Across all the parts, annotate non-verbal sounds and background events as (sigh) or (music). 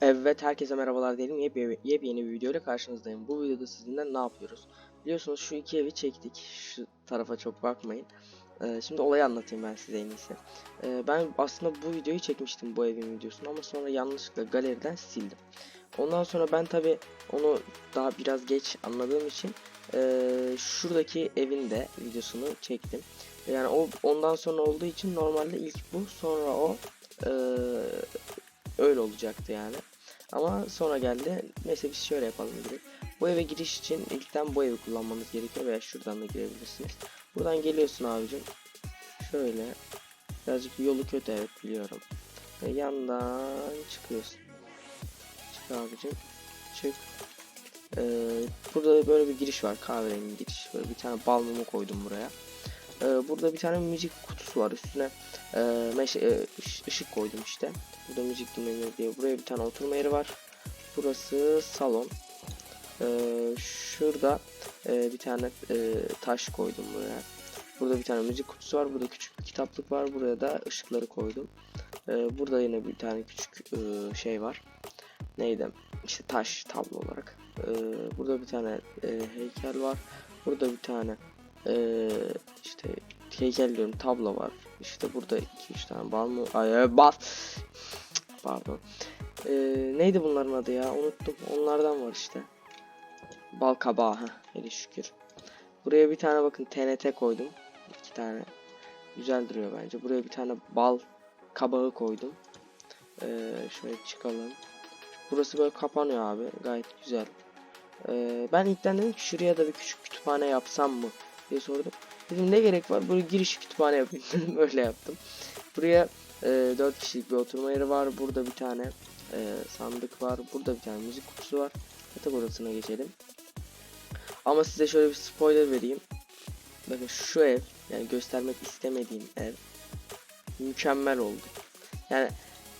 Evet herkese merhabalar diyelim. Yepyeni, yepyeni bir video ile karşınızdayım. Bu videoda sizinle ne yapıyoruz? Biliyorsunuz şu iki evi çektik. Şu tarafa çok bakmayın. Ee, şimdi olayı anlatayım ben size en iyisi. Ee, ben aslında bu videoyu çekmiştim bu evin videosunu ama sonra yanlışlıkla galeriden sildim. Ondan sonra ben tabi onu daha biraz geç anladığım için ee, şuradaki evin de videosunu çektim. Yani o ondan sonra olduğu için normalde ilk bu sonra o ee, öyle olacaktı yani. Ama sonra geldi. Neyse biz şöyle yapalım direkt. Bu eve giriş için ilkten bu evi kullanmanız gerekiyor veya şuradan da girebilirsiniz. Buradan geliyorsun abicim. Şöyle. Birazcık yolu kötü evet biliyorum. Ve yandan çıkıyorsun. Çık abicim. Çık. Ee, burada böyle bir giriş var. Kahverengi giriş. Böyle bir tane bal koydum buraya. Ee, burada bir tane müzik kutusu var. Üstüne e, meşe, e, ış- ışık koydum işte. Burada müzik dinleniyor diye. Buraya bir tane oturma yeri var. Burası salon. Ee, şurada e, bir tane e, taş koydum buraya. Burada bir tane müzik kutusu var. Burada küçük bir kitaplık var. Buraya da ışıkları koydum. Ee, burada yine bir tane küçük e, şey var. Neydi? İşte taş tablo olarak. Ee, burada bir tane e, heykel var. Burada bir tane e, işte heykel diyorum tablo var. İşte burada 2-3 tane bal mı? Ay bal. Pardon. Ee, neydi bunların adı ya? Unuttum. Onlardan var işte. Bal kabağı. Heh, hele şükür. Buraya bir tane bakın TNT koydum. İki tane. Güzel duruyor bence. Buraya bir tane bal kabağı koydum. Ee, şöyle çıkalım. Burası böyle kapanıyor abi. Gayet güzel. Ee, ben ilkten dedim ki şuraya da bir küçük kütüphane yapsam mı diye sordum. Dedim ne gerek var? Böyle giriş kütüphane yapayım (laughs) dedim. Öyle yaptım. Buraya e, 4 kişilik bir oturma yeri var. Burada bir tane e, sandık var. Burada bir tane müzik kutusu var. Yatak odasına geçelim. Ama size şöyle bir spoiler vereyim. Bakın şu ev yani göstermek istemediğim ev mükemmel oldu. Yani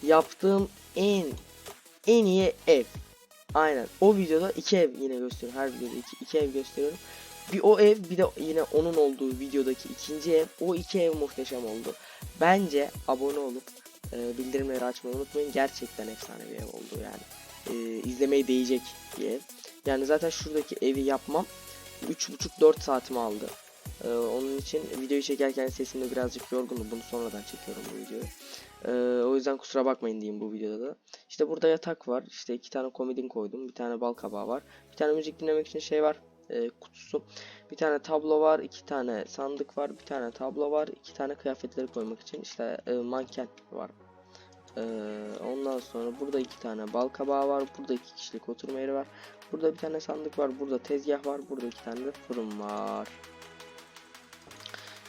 yaptığım en en iyi ev. Aynen. O videoda iki ev yine gösteriyorum. Her videoda iki, iki ev gösteriyorum. Bir o ev bir de yine onun olduğu videodaki ikinci ev. O iki ev muhteşem oldu. Bence abone olup e, bildirimleri açmayı unutmayın. Gerçekten efsane bir ev oldu yani. E, izlemeye değecek bir ev. Yani zaten şuradaki evi yapmam 3,5-4 saatimi aldı. E, onun için videoyu çekerken sesimde birazcık yorgundum. Bunu sonradan çekiyorum bu videoyu. E, o yüzden kusura bakmayın diyeyim bu videoda da. İşte burada yatak var. İşte iki tane komodin koydum. Bir tane bal kabağı var. Bir tane müzik dinlemek için şey var. E, kutusu. Bir tane tablo var. iki tane sandık var. Bir tane tablo var. iki tane kıyafetleri koymak için. işte e, manken var. E, ondan sonra burada iki tane bal kabağı var. Burada iki kişilik oturma yeri var. Burada bir tane sandık var. Burada tezgah var. Burada iki tane de fırın var.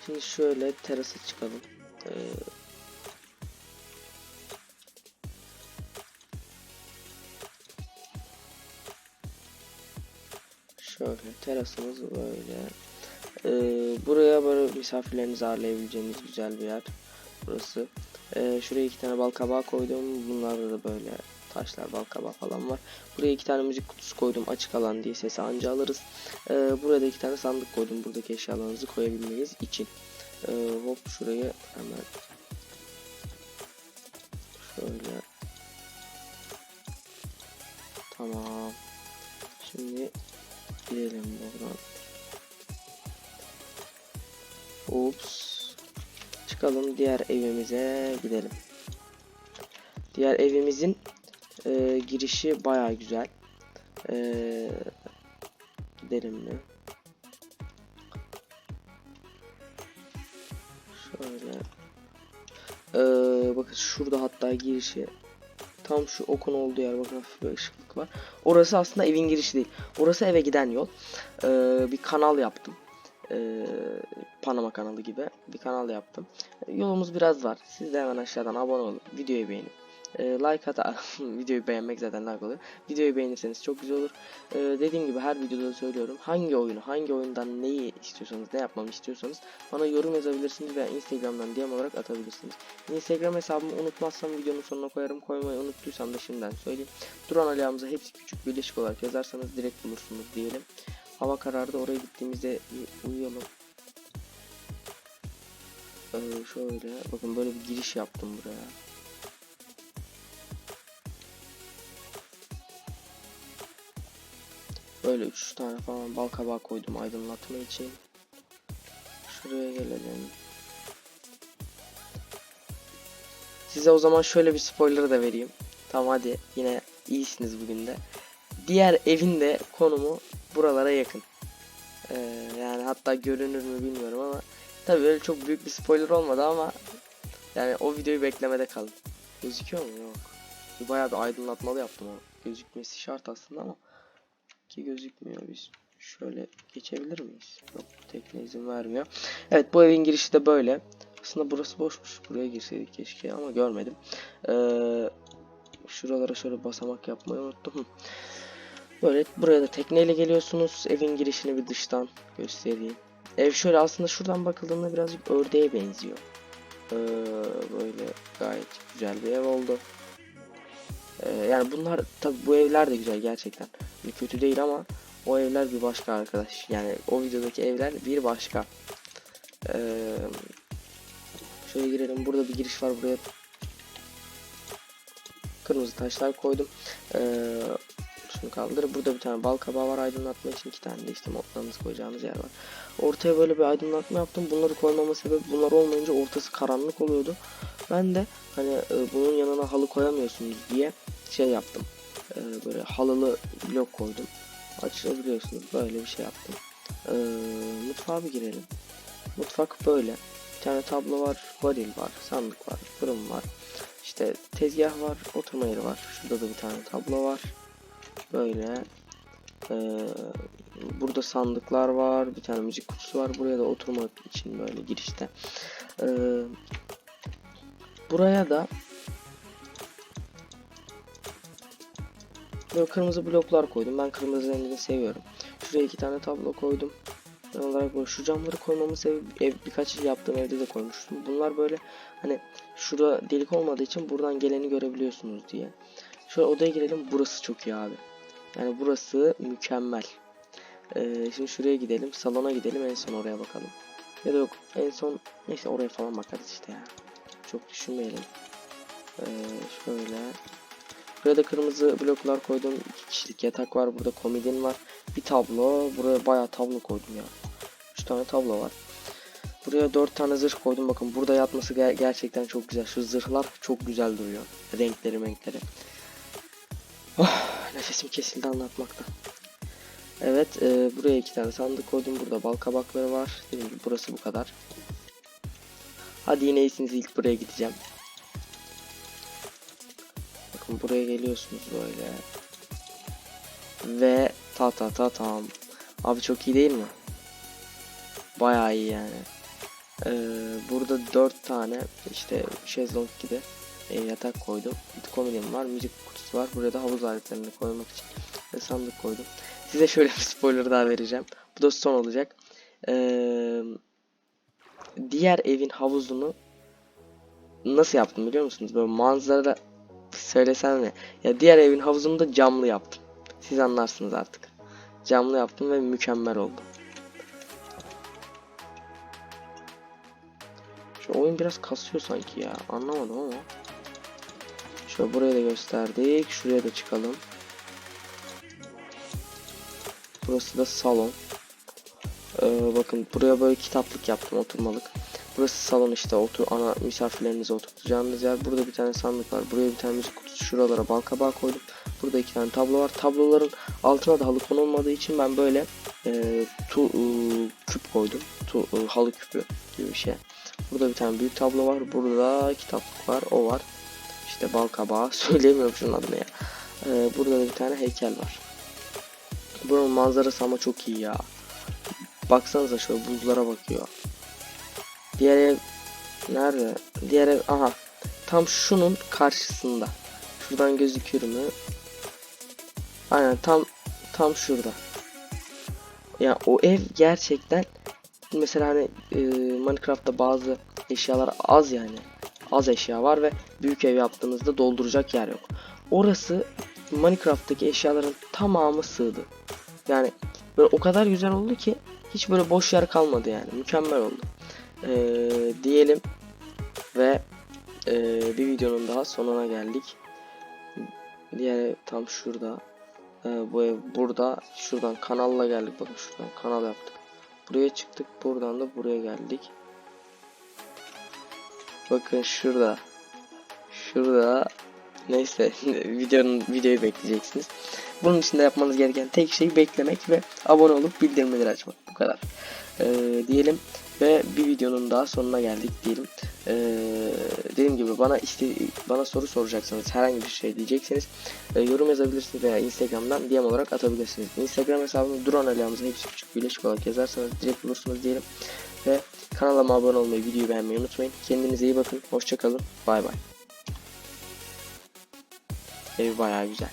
Şimdi şöyle terasa çıkalım. E, Şöyle terasımız böyle. Ee, buraya böyle misafirlerinizi ağırlayabileceğiniz güzel bir yer. Burası. Ee, şuraya iki tane bal koydum. Bunlarda da böyle taşlar, bal falan var. Buraya iki tane müzik kutusu koydum açık alan diye sesi anca alırız. Ee, burada iki tane sandık koydum buradaki eşyalarınızı koyabilmeniz için. Ee, hop şurayı hemen şöyle tamam. Çıkalım diğer evimize gidelim. Diğer evimizin e, girişi baya güzel. E, gidelim mi? Şöyle. E, bakın şurada hatta girişi tam şu okun olduğu yer bakın hafif bir ışıklık var. Orası aslında evin girişi değil. Orası eve giden yol. Ee, bir kanal yaptım. Ee, Panama kanalı gibi bir kanal yaptım. Yolumuz biraz var. Siz de hemen aşağıdan abone olup videoyu beğenip e, like at (laughs) videoyu beğenmek zaten like oluyor. Videoyu beğenirseniz çok güzel olur. Ee, dediğim gibi her videoda da söylüyorum. Hangi oyunu, hangi oyundan neyi istiyorsanız, ne yapmamı istiyorsanız bana yorum yazabilirsiniz veya Instagram'dan DM olarak atabilirsiniz. Instagram hesabımı unutmazsam videonun sonuna koyarım. Koymayı unuttuysam da şimdiden söyleyeyim. Duran Alihamza hepsi küçük birleşik olarak yazarsanız direkt bulursunuz diyelim. Hava karardı oraya gittiğimizde uyuyalım. Ee, şöyle bakın böyle bir giriş yaptım buraya. Böyle 3 tane falan bal kabağı koydum aydınlatma için. Şuraya gelelim. Size o zaman şöyle bir spoiler da vereyim. Tamam hadi yine iyisiniz bugün de. Diğer evin de konumu buralara yakın. Ee, yani hatta görünür mü bilmiyorum ama tabii öyle çok büyük bir spoiler olmadı ama yani o videoyu beklemede kalın. Gözüküyor mu? Yok. Bayağı bir aydınlatmalı yaptım o. Gözükmesi şart aslında ama ki gözükmüyor biz. Şöyle geçebilir miyiz? Yok tekne izin vermiyor. Evet bu evin girişi de böyle. Aslında burası boşmuş. Buraya girseydik keşke ama görmedim. Ee, şuralara şöyle basamak yapmayı unuttum. Böyle buraya da tekneyle geliyorsunuz. Evin girişini bir dıştan göstereyim. Ev şöyle aslında şuradan bakıldığında birazcık ördeğe benziyor. Ee, böyle gayet güzel bir ev oldu. Ee, yani bunlar tabi bu evler de güzel gerçekten. Bir kötü değil ama o evler bir başka arkadaş. Yani o videodaki evler bir başka. Ee, şöyle girelim. Burada bir giriş var. Buraya kırmızı taşlar koydum. Ee, şunu kaldır. Burada bir tane bal kabağı var aydınlatma için. iki tane de işte modlarımızı koyacağımız yer var. Ortaya böyle bir aydınlatma yaptım. Bunları koymama sebebi bunlar olmayınca ortası karanlık oluyordu. Ben de hani e, bunun yanına halı koyamıyorsunuz diye şey yaptım. E, böyle halılı blok koydum. Açılabiliyorsunuz. Böyle bir şey yaptım. E, mutfağa bir girelim. Mutfak böyle. Bir tane tablo var, varil var, sandık var, fırın var. İşte tezgah var, oturma yeri var. Şurada da bir tane tablo var. Böyle. Ee, burada sandıklar var. Bir tane müzik kutusu var. Buraya da oturmak için böyle girişte. Ee, buraya da böyle kırmızı bloklar koydum. Ben kırmızı rengini seviyorum. Şuraya iki tane tablo koydum. Genel olarak böyle şu camları koymamın sebebi ev birkaç yaptığım evde de koymuştum. Bunlar böyle hani şurada delik olmadığı için buradan geleni görebiliyorsunuz diye. Şöyle odaya girelim. Burası çok iyi abi. Yani burası mükemmel. Ee, şimdi şuraya gidelim. Salona gidelim. En son oraya bakalım. Ya da yok. En son neyse oraya falan bakarız işte ya. Çok düşünmeyelim. Ee, şöyle. Buraya da kırmızı bloklar koydum. İki kişilik yatak var. Burada komodin var. Bir tablo. Buraya bayağı tablo koydum ya. Üç tane tablo var. Buraya dört tane zırh koydum. Bakın burada yatması ger- gerçekten çok güzel. Şu zırhlar çok güzel duruyor. Renkleri renkleri. Oh, nefesim kesildi anlatmakta. Evet e, buraya iki tane sandık koydum. Burada bal kabakları var. Dediğim gibi burası bu kadar. Hadi yine iyisiniz ilk buraya gideceğim. Bakın buraya geliyorsunuz böyle. Ve ta ta ta tam. Abi çok iyi değil mi? Bayağı iyi yani. Ee, burada dört tane işte şezlong gibi e, yatak koydum. Bir komodin var, müzik kutusu var. Buraya da havuz aletlerini koymak için ve sandık koydum. Size şöyle bir spoiler daha vereceğim. Bu da son olacak. Ee, diğer evin havuzunu nasıl yaptım biliyor musunuz? Böyle manzara söylesem mi? Ya diğer evin havuzunu da camlı yaptım. Siz anlarsınız artık. Camlı yaptım ve mükemmel oldu. Şu oyun biraz kasıyor sanki ya. Anlamadım ama. Şöyle buraya da gösterdik. Şuraya da çıkalım. Burası da salon. Ee, bakın buraya böyle kitaplık yaptım oturmalık. Burası salon işte otur ana misafirlerinizi oturtacağınız yer. Burada bir tane sandık var. Buraya bir tane müzik kutusu. Şuralara bal kabağı koydum. Burada iki tane tablo var. Tabloların altına da halı konulmadığı için ben böyle e, tu, e, küp koydum. Tu, e, halı küpü gibi bir şey. Burada bir tane büyük tablo var. Burada kitaplık var. O var. İşte bal kabağı. (laughs) Söyleyemiyorum şunun adını ya. Ee, burada da bir tane heykel var. Buranın manzarası ama çok iyi ya. Baksanıza şöyle buzlara bakıyor. Diğer ev nerede? Diğer ev aha. Tam şunun karşısında. Şuradan gözüküyor mu? Aynen tam tam şurada. Ya o ev gerçekten mesela hani e, Minecraft'ta bazı eşyalar az yani. Az eşya var ve büyük ev yaptığınızda dolduracak yer yok. Orası Minecraft'taki eşyaların tamamı sığdı. Yani böyle o kadar güzel oldu ki hiç böyle boş yer kalmadı yani. Mükemmel oldu. Ee, diyelim ve e, bir videonun daha sonuna geldik. Diğer ev tam şurada. Ee, bu ev burada. Şuradan kanalla geldik. Bakın şuradan kanal yaptık. Buraya çıktık. Buradan da buraya geldik. Bakın şurada. Şurada. Neyse (laughs) videonun videoyu bekleyeceksiniz. Bunun için de yapmanız gereken tek şey beklemek ve abone olup bildirimleri açmak. Bu kadar. Ee, diyelim ve bir videonun daha sonuna geldik diyelim. Ee, dediğim gibi bana iste bana soru soracaksanız herhangi bir şey diyecekseniz e, yorum yazabilirsiniz veya Instagram'dan DM olarak atabilirsiniz. Instagram hesabımız Duran Aliamızın hepsi küçük birleşik olarak yazarsanız direkt bulursunuz diyelim. Ve kanalıma abone olmayı, videoyu beğenmeyi unutmayın. Kendinize iyi bakın. Hoşçakalın. Bay bay. Ev bayağı güzel.